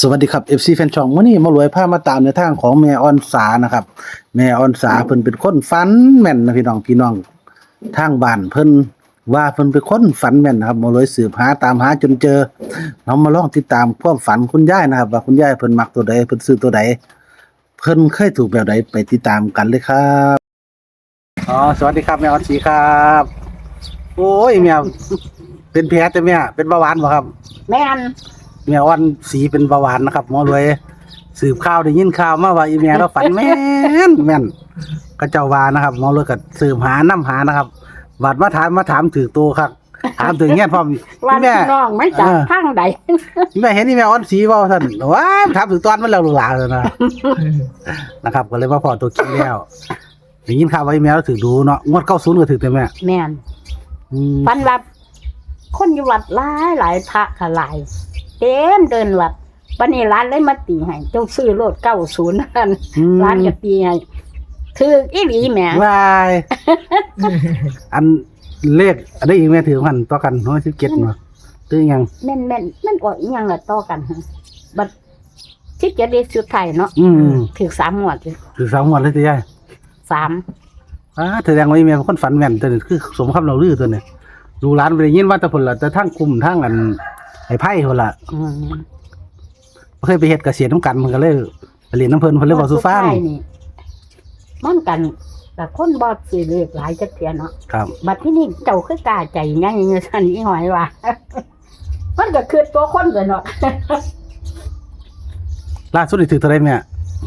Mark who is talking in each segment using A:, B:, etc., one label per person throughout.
A: สวัสดีครับ FC แฟนช่องวันนี้มารวยผ้ามาตามในทางของแม่ออนสานะครับแม่ออนสาเพิ่นเป็นคนฝันแม่นนะพี่น้องพี่น้องทางบ้านเพิ่นว่าเพิ่นเป็นคนฝันแม่นนะครับมารวยสืบหาตามหาจนเจอเรามาลองติดตามความฝันคุณยายนะครับ ว่าคุณยายเพิ่นมักตัวใดเพิ่นซื้อตัวใดเพิ่นเคยถูกแบบใดไปติดตามกันเลยครับอ๋อสวัสดีครับแม่ออนสีครับ โอ้ยแม่เป็นแผลแต่แม่เป็นเบาหวานบ่ครับ
B: แม่น
A: เมียวันสีเป็นเบาหวานนะครับหมอรวยสืบข่าวได้ยินข่าวมาว่าอีเมียเราฝันแม่นแม่นก็เจ้าว่านะครับหมอรวยก็สืบหาน้ำหานะครับบาดมาถามมาถามถือตัวครับถามถึงเงี้ยพร้อม
B: ว่า
A: อีแม่
B: พี่น้องไม่จาก
A: เออ
B: ทางใด
A: อีแม่เห็นอีเมียอ่อนสีเว่าท่านว้ายถามถึงตอนมันแล้วลูกหลานเลยนะนะครับ ก็เลยมาพอตัวคิดแล้วได้ยินข่าวว่าอีเมียเราถือดูเนาะงวดเก้าศูนย์ก็ถือแต่แม่
B: แม่น
A: อืม
B: ปันว่าคนอยู่วัดหลายหลายพระขหลาย เต็มเดินวัดวันนี้ร้านเลยมาตีให้เจ้าซื้อรถเก้าศูนย์นั่น
A: อืม
B: ร้านก็ตีให้ถืออีหลีแหม่
A: วาย อันเลขอันนี้อีกแม่ถือพันต่อกันเนาะสิบเจ็ดเนาะตื้อยัง
B: แม่นแม่นแม่นออกอีหยังละต่อกันฮะบัดที่จะได้สุดไทายเนาะ
A: อืม
B: ถือสามหมวดอยู่
A: ถือสามงวดเลยตีใหญ่
B: สาม
A: อ่าแสดงว่าอีเมียเป็นคนฝันแม่นตัวนี้คือสมคำเราลือตัวนี้ดูร้านไปได้ยินว่าแต่ผลละแต่ทั้งกลุ่มทั้งอัน ไอ้ไพ่คนละ
B: อืม
A: เคยไปเฮ็ดเกษตรน้ำกันมันก็เลยไปเรียนน้ำเพลินเพิ่นเลยบอกสู่ฟัง
B: สุดท้ายนี่ มันกันแต่คนบอดสื่อเลขหลายจักเทียเนาะ
A: ครับ
B: บัดที่นี่เจ้าคือกล้าใจง่ายเงี้ยสันอีหอยว่ามันก็คือตัวคนเลยเนาะ
A: ล่าสุดนี่ถือตัวใดแม่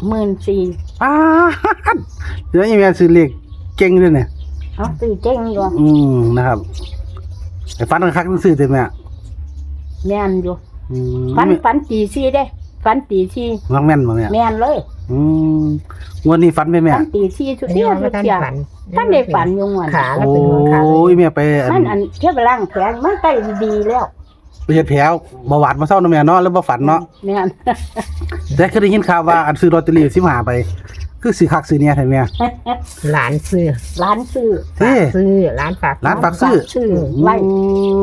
B: หมื่นสี่
A: อ้าดเดี๋ยวอีเมียซื้อเลขเก่งด้วยเนี่ย
B: เอาตื่นเจ้งอยู่
A: อืมนะครับไอ้ฟันคักๆซื้อเต็มแม่
B: แม่นอยู่
A: อืม
B: ฟันฟันตีซี่เด้ฟันตีซี่
A: มักแม่นบ่แม่
B: แม่นเลย
A: อืมงวดนี้ฝันไปแม่
B: ฟันตีซี่ทุก
C: อัน
B: เที่
C: นี้
B: ยว
C: มัน
B: ทุ
C: ไม่
B: ก
C: ทัน
B: เที่ยว
C: ฝัน
B: ท่านได้ฝันอยู่งวน
C: ขาแล้ว
A: โอ้
C: เป็นหัวขาเลย
A: ยแม่ไปอัน
B: มันอันเที่ยวไปล่างแผลมันใกล้ดีแล้ว
A: ไปเฮ็ดแผลเบาหวานมาเศร้าเนาะแม่เนาะแล้วบ่ฝันเนาะ
B: แม่น
A: แต่เคยได้ยินข่าวว่าอันซื้อลอตเตอรี่สิมาไป คือซื้อคักซื้อเนี่ยใช่ไหม
C: หลานซื้อ
B: ร้านซื้อ
A: เท่
C: ซื้อร้านฝาก
A: ร้านฝากซื้อ
B: ซื้อไว้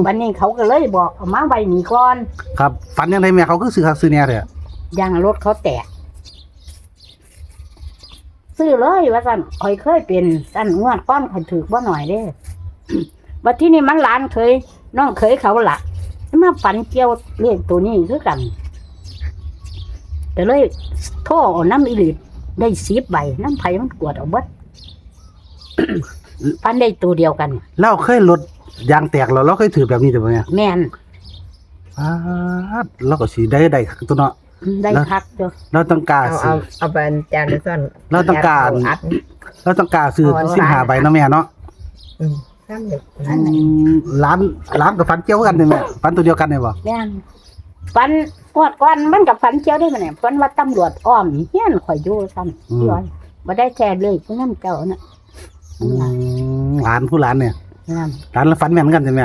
B: วันนี้เขาก็เลยบอกเอามาไว้นี่ก่อน
A: ครับฝันยังไงแม่เขาคือซื้อคักซื้อเนี่ยเถอะ
B: ยางรถเขาแตก ซื้อเลยว่าสั่นคอยเคยเป็นสั่นงวดก้อนขันถือว่าหน่อยเด้บัดที่นี่มันหลานเคยน้องเคยเขาละมาฝันเกี่ยวเรียกตัวนี้คือกันแต่เลยโทษเอาน้ำอีหลีด ได้สีบใบน้ำไผ่มันกวดเอาเบิดฟันได้ตัวเดียวกัน
A: เราเคยรถยางแตกแล้วเราเคยถือแบบนี้แต่บ่เนี่ย
B: แม่น
A: อ้าดเราก็สิได้ได้คักตัวเนาะ
B: ได้
A: แล้ว
B: พักจ้ะ
A: เราต้องการ
C: เอา
A: ซื้
C: เอา
A: อ
C: เอาเป็นจานเดซ่อน
A: เราต้องการ
C: อัด
A: เราต้องการซื้อ
C: เอาอัน
A: สิบห้า
C: ซ้าย
A: ใบเนาะแม่เนาะ
C: อืมน้ำเด็ก
A: อืมร้านร้านกับฝันเกี่ยวกันเลยแม่ฝันตัวเดียวกันเลยบ่
B: แม่น ฟันกวดก้อนมันกับฟันเจียวได้ไหมเนี่ยฟันว่าตำรวจอ้อมเฮี้ยนข่อยอยู่ซ้ำย้อยมาได้แค่เลยผู้น้ำเจ้าน่ะ
A: อืมร้านผู้ร้านเนี่ย
B: นั่น
A: ร้านแล้วฝันแม่นกันใช่ไหม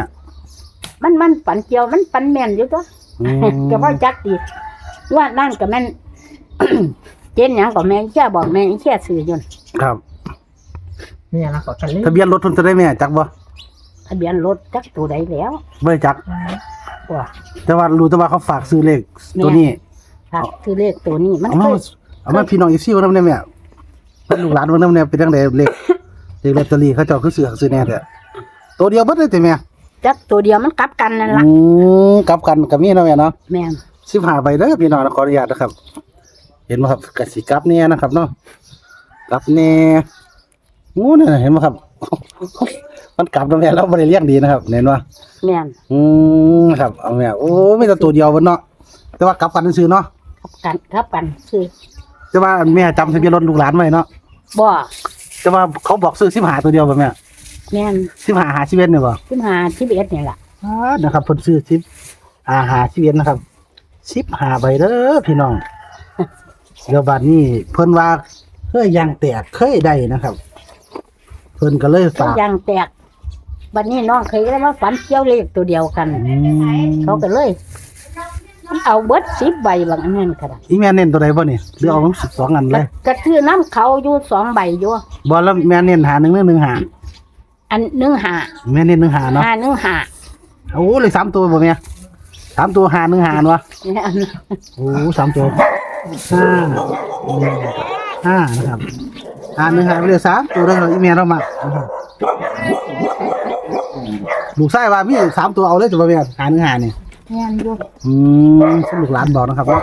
B: มันมันฝันเจียวมันฝันแม่นอยู่ตัว
A: อืม
B: ก็ว่าจักดีว่านั่นก็แม่น เจนหยังก็แม่นแค่บอกแม่นแค่ซื้ออยน
A: ครับ
C: เนี่ยเราขอกันเลย
A: ทะเบียนรถเพิ่นจะได้แม่จักบ่
B: ทะเบียนรถจักตัวใดแล้ว
A: บ่ได้จัก
B: ว่า
A: แต่ว่ารู้แต่ว่าเขาฝากซื้อเลข
B: แม่
A: ตัวนี้
B: ครับคือเลขตัวนี้มัน
A: เอา
B: เค
A: มายเอามาพี่น้องอีซี่ว่านํแม่เป็นลูกหลานว่านํเนี่ยเป็นจังได๋เลขเลขลอตเตอรี่เขาเจ้าคือซื้อซื้อแน่แท้ตัวเดียวเบิดเลยแต่แม่
B: จักตัวเดียวมันกลับกันนั่นล่ะ
A: อืมกลับกันก็มีเนาะแม่เนาะ
B: แม่น
A: 15ใบเด้อพี่น้องขออนุญาตนะครับ เห็นบ่ครับกสิกลับเนี่ยนะครับเนาะกลับแน่งูนั่นน่ะเห็นบ่ครับ มันกลับตรงนี้เราบ่ได้เลี้ยงดีนะครับเห็นบ่
B: แม่น
A: อืมครับเอาแม่โอ้มีแต่ตัวเดียวเบิดเนาะแต่ว่ากลับกันซื่อๆเนาะ
B: กลับกันกลับกันซื้อ
A: แต่ว่าแม่จำทะเบียนรถลูกหลานไว้เนาะ
B: บ่
A: แต่ว่าเขาบอกซื้อ15ตัวเดียวบ่แม่
B: แม่น
A: 15หาชีวิตเนี่ยบ่
B: ขึ้นหาชีวิตนี่ล่ะ
A: อ่านะครับเพิ่นซื้อ10อาหาชีวิตนะครับ15ใบเด้อพี่น้องเดี๋ยวบัดนี้เพิ่นว่าเคยยางแตกเคยได้นะครับ เพิ่นก็เลย
B: ก็
A: ฝาก
B: ยังแตก บัดนี้น้องเคยได้มาฝันเกี่ยวเลขตัวเดียวกัน
A: อืม
B: เขาก็เลยเอาเบิดสิบใบบางอันนั้นก็ได้
A: อีแม่เน้นตัวใดบ่นี่หรือเอาทั้ง12อันเลย
B: กระทือน้ำเขาอยู่สองใบอยู่
A: บ่แล้วแม่เน้นหา1 1 1หา
B: อันหนึ่งหา
A: แม่เน้น1หาเนาะ
B: หาหนึ่งหา
A: โอ้เลยสามตัวบ่แม่สามตัวหาหนึ่งหารวะ
B: แม่น
A: โอ้สามตัวห้าหนึ่งห้านะครับหาหนึ่งหาไปเลยสามตัวเราอีเมลเรามานะครับ ลูกไส้ว่ามีสามตัวเอาเลยตัวเมียหาหนึ่งหานี่
B: แม่นอยู่
A: อืมสลูกหลานบอกนะครับว่า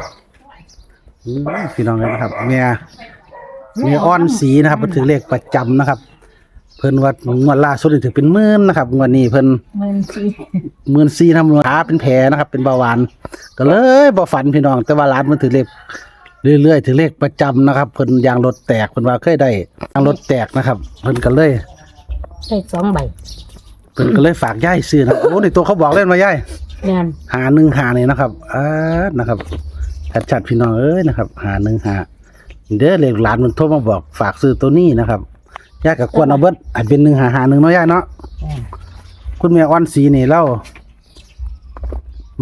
A: อืมพี่น้องเลยนะครับเมียเมียอ้อนสีนะครับมันถือเลขประจำนะครับ เพิ่นว่างวดล่าสุดนี่ถือเป็นหมื่นนะครับงวดนี้เพิ่น
C: หมื่นสี่
A: หมื่นสี่ทำขาเป็นแผลนะครับ เป็นเบาหวาน ก็เลยบ่ฝันพี่น้องแต่ว่าร้านมันถือเลขเรื่อยๆถือเลขประจำนะครับเพิ่นยางรถแตกเพิ่นว่าเคยได้ยางรถแตกนะครับ เพิ่นก็เลย
B: ได้สองใบ
A: เพิ่นก็เลยฝากย่ายซื้อนะโอ้ในตัวเขาบอกเล่นมาย่าย
B: แม่น
A: หาหนึ่งหานี่นะครับอ่านะครับชัดๆพี่น้องเอ้ยนะครับหาหนึ่งหาเด้อเลขหลานมันโทรมาบอกฝากซื้อตัวนี้นะครับย่ากับกวนเอาเบิดอาจเป็นหนึ่งหาหาหนึ่งเนาะย่าเนาะ
B: แม่น
A: คุณแม่อ่อนสีนี่เล่า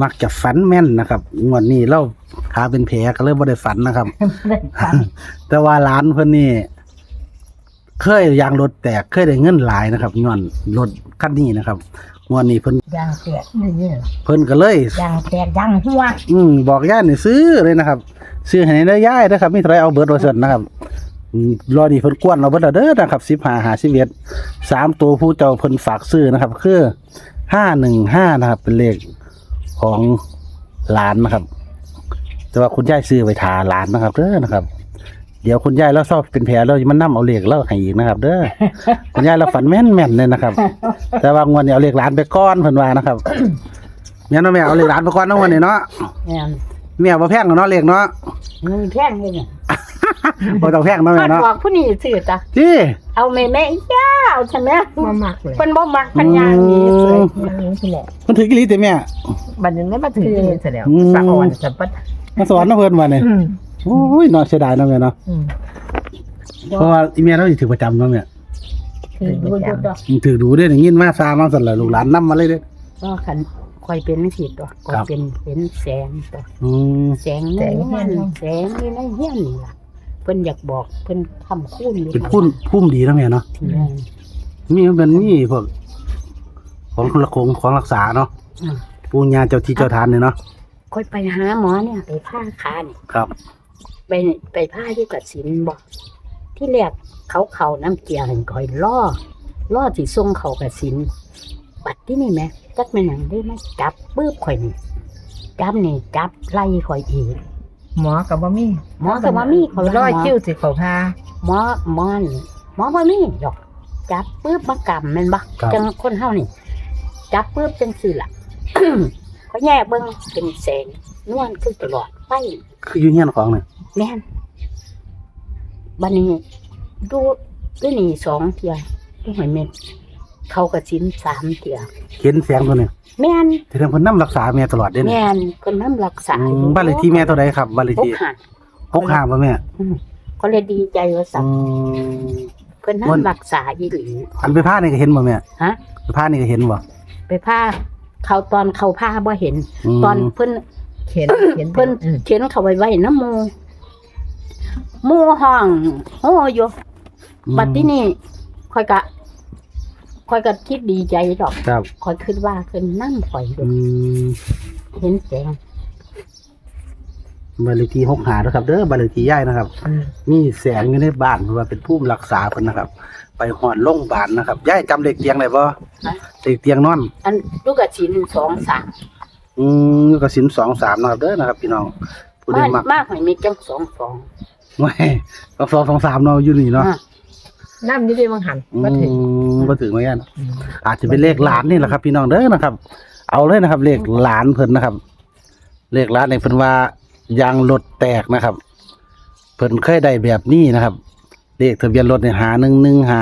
A: มักจะฝันแม่นนะครับงวดนี้เล่าขาเป็นแผลก็เลยบ่ได้ฝันนะครับ
B: ได้ฟัง
A: แต่ว่าร้านเพิ่นนี่ เคยยางรถแตกเคยได้เงินหลายนะครับย้อนรถคันนี้นะครับงวดนี้เพิ่น
B: ยางแตกนี่
A: เพิ่นก็เลย
B: ยางแตกยางหัว
A: อืมบอกย่านี่ซื้อเลยนะครับ ซื้อให้ได้ย่ายนะครับมีเท่าไรเอาเบิดว่าซั่นนะครับอืมรอดีเพิ่นกวนเอาเบิดแล้วเด้อนะครับ15 51 3ตัวผู้เจ้าเพิ่นฝากซื้อนะครับ คือ515นะครับ เป็นเลขของหลานนะครับ แต่ว่าคุณยายซื้อไว้ทาหลานนะครับเด้อนะครับ เดี๋ยวคุณยายแล้วชอบเป็นแผลแล้วมันนํเอาเลขแล้วให้อีกนะครับ เด้อ คุณยายเราฝันแม่นแม่นเลยนะครับ แต่ว่างวดนี้เอาเลขหลานไปก้อนเพิ่นว่านะครับแม่นบ่แม่เอาเลขหลานไปก้อนเนาะงวันนี้เนาะ
B: แม่น
A: แม่บ่แพงเนาะเลขเนาะ
B: เงินแพงเลยเนี่ย
A: บ่ต้องแพงเนาะ
B: มั
A: แม่
B: น
A: เนาะ
B: บอกผู้นี้ซื้อจ้ะ
A: ที่
B: เอาแม่แม่ย่าเอาใช่ไหม
C: มามักเลย
B: เพิ่นบ่มักพันยางนี้เลย
C: อย่างนี้ที่แหละ
A: มันถือกี่ลิตรแม่
C: บัดนี้ไม่มาถึงที่นี่เสร็จแล้ว
A: อืม
C: สะอ่อนสะปัด
A: มาสอนเนาะเพิ่นว่านี่
C: อืม
A: โอ้ยเนาะเสียดายเนาะแม่เนาะ
C: อืม
A: เพราะว่าอีแม่เราสิถือประจำเนาะแม่
B: คือดูดูตัว
A: มันถือดูได้ได้ยินมาซามาสั่นล่ะลูกหลานนำมาเลยเด้อ
B: ก็คันคอยเป็นสิตัวคอ
A: ครั
B: ย
A: บ
B: เป็นเป็นแสงตัว
A: อืม
B: แสงในเฮียนแสงนี่ในเฮียนนี่ล่ะเพิ่นอยากบอกเพิ่นทำคุ้นอยู่
A: เป็นพุ่มพุ่มดีเนาะแม่เนาะ
B: ที่นั่น
A: มีมันเป็นมีพวกของละคงของรักษาเนาะ
B: อืม
A: ปูญาเจ้าที่เจ้าทานเนี่ยเนาะ
B: ค่อยไปหาหมอเนี่ยไปผ้าขานี่
A: ครับ
B: ไปไปผ้าอยู่กับศิลบอกที่แรกเขาเขาน้ำเกลียหันคอยล่อล่อสิส่งเขากับศิลบัดที่นี่แหม่จักแม่นหยังได้มาจับปื้บข่อยนี่จับนี่จับไล่ข่อยอีก
C: หมอกับบ่มี
B: หมอก็บ่มีเขา
C: ร้อยคิ้วสิเขาพา
B: หมอหมอนี่หมอบ่มีดอกจับปื้บมากำแม่นบ่
A: ครับ
B: จังคนเฮานี่จับปื้บจังซี่ล่ะ ก็แยกเบิ่งเป็นแสงนวลคือตลอดไฟ
A: คืออยู่เฮียนของเนี่ย
B: แม่นบันนี้ดูดูนี่สองเทียดูหอยเม็ดเขากระชิ้นสามเทีย
A: เห็นแสงตัวเนี่ย
B: แม่น
A: ที่ทำเพิ่นนำรักษาแม่ตลอดเด้เนี่ย
B: แม่นคนน้ำรักษา
A: อืมบ้านเลขที่แม่เท่าใดครับบ้านเลข
B: พก
A: ที่
B: หัน
A: หกห้าป่ะแม่
B: ก็เลยดีใจว่าสั
A: อื
B: ตว์
A: ม
B: เพิ่น
A: ม่วน
B: น้ำรักษาอีหลี
A: อันไปผ้านี่ก็เห็นบ่แม่
B: ฮะ
A: ไปผ้านี่ก็เห็นบ่
B: ไปผ้า เขาตอนเขาผ้าบ่เห็น
A: ม
B: ตอนเพิ่น
C: เข็นเข็น
B: เพิ่น
C: อืม
B: เขียนเขาไว้ไว้น้ำหมูหมูห้องโอ้อยู่บัดที่นี่คอยกะคอยกะคิดดีใจดอก
A: ครับ
B: คอยคิดว่าเพิ่นนั่งคอยดู
A: อืม
B: เห็นแสง
A: บ้านเลขที่หกห้านะครับ เด้อบ้านเลขที่ย่ายนะครับ
C: อืม
A: มีแสงอยู่ในบ้านเพราะว่าเป็นผู้รักษาเพิ่นนะครับ ไปหอดโรงพยาบาลนะครับย่ายจำเลขเตียงได้บ่เลขเตียงนอน
B: อันลูกกระชินสองสาม
A: อืมก็สินสองสามนะครับเด้อนะครับ พี่น้องผู้ใด
B: มาก
A: มัก
B: มากหอยมีจังสองสอง
A: ไม่ต้องสองสองสามเนาะอยู่นี่เนาะ
B: อะ
C: น้ำอยี่ดีบางหัน
A: อื
C: มาถึง
A: มบ่ถึงเหมือนกัน
C: อืม
A: อาจจะเป็นเลขหลานนี่แหละครับ พี่น้องเด้อนะครับ เอาเลยนะครับ เลขหลานเพิ่นนะครับ เลขหลานในเพิ่นว่ายางรถแตกนะครับ เพิ่นเคยได้แบบนี้นะครับ เลขทะเบียนรถเนี่ยหาหนึ่งหนึ่งหา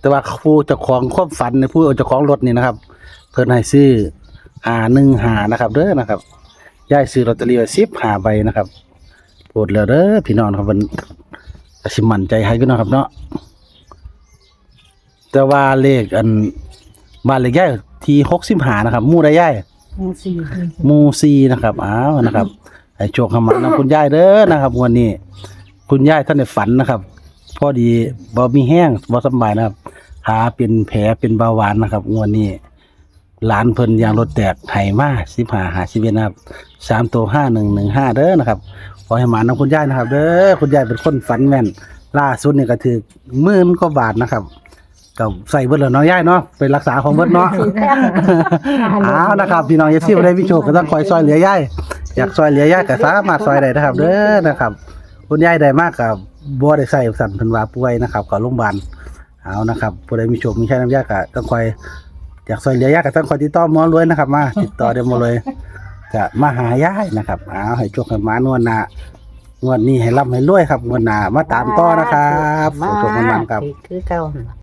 A: แต่ว่าผู้เจ้าของความฝันในผู้เจ้าของรถนี่นะครับ เพิ่นให้ซื้อหาหนึ่งหานะครับเด้อนะครับย้ายซื้อลอตเตอรี่ไว้สิบหาใบนะครับโปรดแล้วเด้อพี่น้องครับมันก็สิมั่นใจให้พี่น้องครับเนาะแต่ว่าเลขอันบ้านเลขย้ายที่หกสิบหานะครับหมู่ได้ย้าย
B: หนึ่งสี่
A: หมูซีนะครับอ้าวนะครับให้โชคขมันนะคุณยายเด้อนะครับวันนี้ คุณยายท่านได้ฝันนะครับ พอดีบ่มีแห้งบ่สำบายนะครับขาเป็นแผลเป็นเบาหวานนะครับงวดนี้หลานเพิ่นยางรถแตกไห้มา15 51นะครับ3ตัว5115เด้อนะครับขอให้หมานํคุณยายนะครับ เด้อคุณยายเป็นคนฝันแม่น ล่าสุดนี่ก็ถือหมื่นกว่าบาทนะครับก็ใส่เบิดแล้วเนาะยายเนาะไปรักษาของเบิดเนาะเอานะครับพี่น้องอย่าซีบ่ได้พี่โชคก็ต้องคอยซอยเหลือยายอยากซอยเหลือยายก็สามารถซอยได้นะครับ เด้อนะครับ คุณยายได้มากกับบ่ได้ใส่สั่นเพิ่นว่าป่วยนะครับก็โรงพยาบาลเอานะครับผู้ใดมีโชคมีชัยน้ำยาก็ต้องคอยอยากซอยเหลือยายก็ต้องคอยติดต่อหมอรวยนะครับ มาติดต่อได้หมอรวยจะมาหายายนะครับเอาให้โชคให้หมานวลหน้างวดนี้ให้ร่ำให้รวยครับงวดหน้ามาตามต่อนะครับ
B: มา
A: โชคๆมันๆครับ
B: คือเก่าหั่นล่ะ